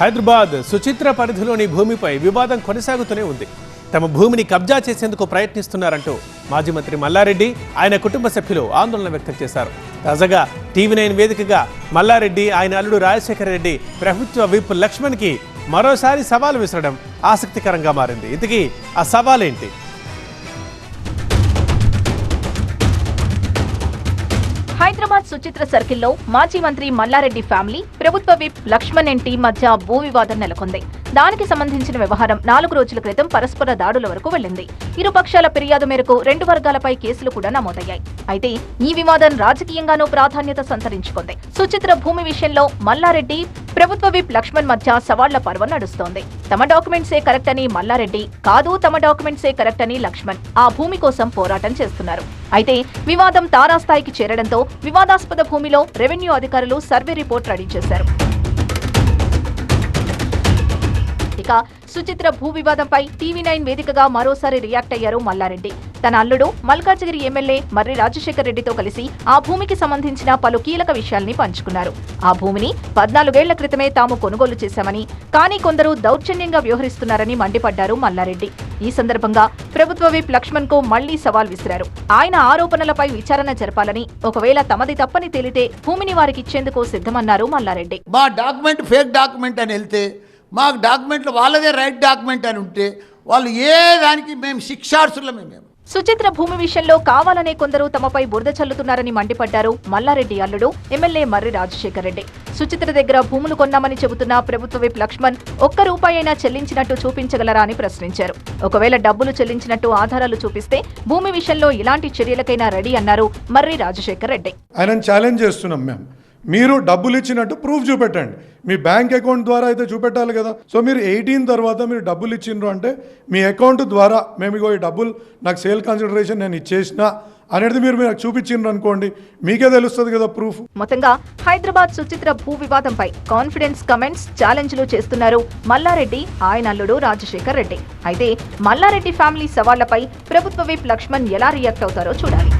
హైదరాబాద్ సుచిత్ర పరిధిలోని భూమిపై వివాదం కొనసాగుతూనే ఉంది. తమ భూమిని కబ్జా చేసేందుకు ప్రయత్నిస్తున్నారంటూ మాజీ మంత్రి మల్లారెడ్డి ఆయన కుటుంబ సభ్యులు ఆందోళన వ్యక్తం చేశారు. తాజాగా టీవీ నైన్ వేదికగా మల్లారెడ్డి ఆయన అల్లుడు రాజశేఖర రెడ్డి ప్రభుత్వ విప్ లక్ష్మణ్కి మరోసారి సవాల్ విసరడం ఆసక్తికరంగా మారింది. ఇంతకీ ఆ సవాలేంటి? హైదరాబాద్ సుచిత్ర సర్కిల్లో మాజీ మంత్రి మల్లారెడ్డి ఫ్యామిలీ ప్రభుత్వ విప్ లక్ష్మణ్ ఎన్టీ మధ్య భూ వివాదం నెలకొంది. దానికి సంబంధించిన వ్యవహారం నాలుగు రోజుల క్రితం పరస్పర దాడుల వరకు వెళ్ళింది ఇరు పక్షాల ఫిర్యాదు మేరకు రెండు వర్గాలపై కేసులు కూడా నమోదయ్యాయి. అయితే ఈ వివాదం రాజకీయంగానూ ప్రాధాన్యత సంతరించుకుంది. సుచిత్ర భూమి విషయంలో మల్లారెడ్డి ప్రభుత్వ విప్ లక్ష్మణ్ మధ్య సవాళ్ళ పర్వం నడుస్తోంది. తమ డాక్యుమెంట్సే కరెక్ట్ అని మల్లారెడ్డి కాదు తమ డాక్యుమెంట్సే కరెక్ట్ అని లక్ష్మణ్ ఆ భూమి కోసం పోరాటం చేస్తున్నారు. అయితే వివాదం తారాస్థాయికి చేరడంతో వివాదాస్పద భూమిలో రెవెన్యూ అధికారులు సర్వే రిపోర్ట్ రెడీ చేశారు. ఇక సుచిత్ర భూ వివాదంపై టీవీ నైన్ వేదికగా మరోసారి రియాక్ట్ అయ్యారు మల్లారెడ్డి. తన అల్లుడు మల్కాజ్గిరి ఎమ్మెల్యే మర్రి రాజశేఖర్ రెడ్డితో కలిసి ఆ భూమికి సంబంధించిన పలు కీలక విషయాల్ని పంచుకున్నారు. ఆ భూమిని పద్నాలుగేళ్ళ క్రితమే తాము కొనుగోలు చేశామని కానీ కొందరు దౌర్జన్యంగా వ్యవహరిస్తున్నారని మండిపడ్డారు మల్లారెడ్డి. ఈ సందర్భంగా ప్రభుత్వ విప్ లక్ష్మణ్కు మళ్ళీ సవాల్ విసిరారు. ఆయన ఆరోపణలపై విచారణ జరపాలని ఒకవేళ తమది తప్పని తేలితే భూమిని వారికిచ్చేందుకు సిద్ధమన్నారు మల్లారెడ్డి. మా డాక్యుమెంట్ ఫేక్ డాక్యుమెంట్ అని వెళ్తే మాకు డాక్యుమెంట్లు వాళ్ళదే రైట్ డాక్యుమెంట్ అని ఉంటే వాళ్ళు ఏ దానికి మేము శిక్షార్సులమే మేము సుచిత్ర భూమి విషయంలో కావాలనే కొందరు తమపై బురద చల్లుతున్నారని మండిపడ్డారు మల్లారెడ్డి అల్లుడు ఎమ్మెల్యే మర్రి రాజశేఖర్ రెడ్డి. సుచిత్ర దగ్గర భూములు కొన్నామని చెబుతున్న ప్రభుత్వ విప్ లక్ష్మణ్ ఒక్క రూపాయి అయినా చెల్లించినట్టు చూపించగలరా అని ప్రశ్నించారు. ఒకవేళ డబ్బులు చెల్లించినట్టు ఆధారాలు చూపిస్తే భూమి విషయంలో ఇలాంటి చర్యలకైనా రెడీ అన్నారు మర్రి రాజశేఖర్ రెడ్డి. ఆయనను ఛాలెంజ్ చేస్తున్నాం మేము. మీరు డబ్బులు ఇచ్చినట్టు ప్రూఫ్ చూపెట్టండి. మీ బ్యాంక్ అకౌంట్ ద్వారా అయితే చూపెట్టాలి కదా. సో మీరు ఎయిటీన్ తర్వాత మీరు డబ్బులు ఇచ్చిండ్రు అంటే మీ అకౌంట్ ద్వారా మేము ఇగో ఈ డబ్బులు నాకు సేల్ కన్సిడరేషన్ నేను ఇచ్చేసిన అనేది మీరు నాకు చూపించిండ్రు అనుకోండి మీకే తెలుస్తుంది కదా ప్రూఫ్ మొత్తంగా హైదరాబాద్ సుచిత్ర భూ వివాదంపై కాన్ఫిడెన్స్ కమెంట్స్ ఛాలెంజ్లు చేస్తున్నారు మల్లారెడ్డి ఆయన అల్లుడు రాజశేఖర్ రెడ్డి. అయితే మల్లారెడ్డి ఫ్యామిలీ సవాళ్ళపై ప్రభుత్వ విప్ లక్ష్మణ్ ఎలా రియాక్ట్ అవుతారో చూడాలి.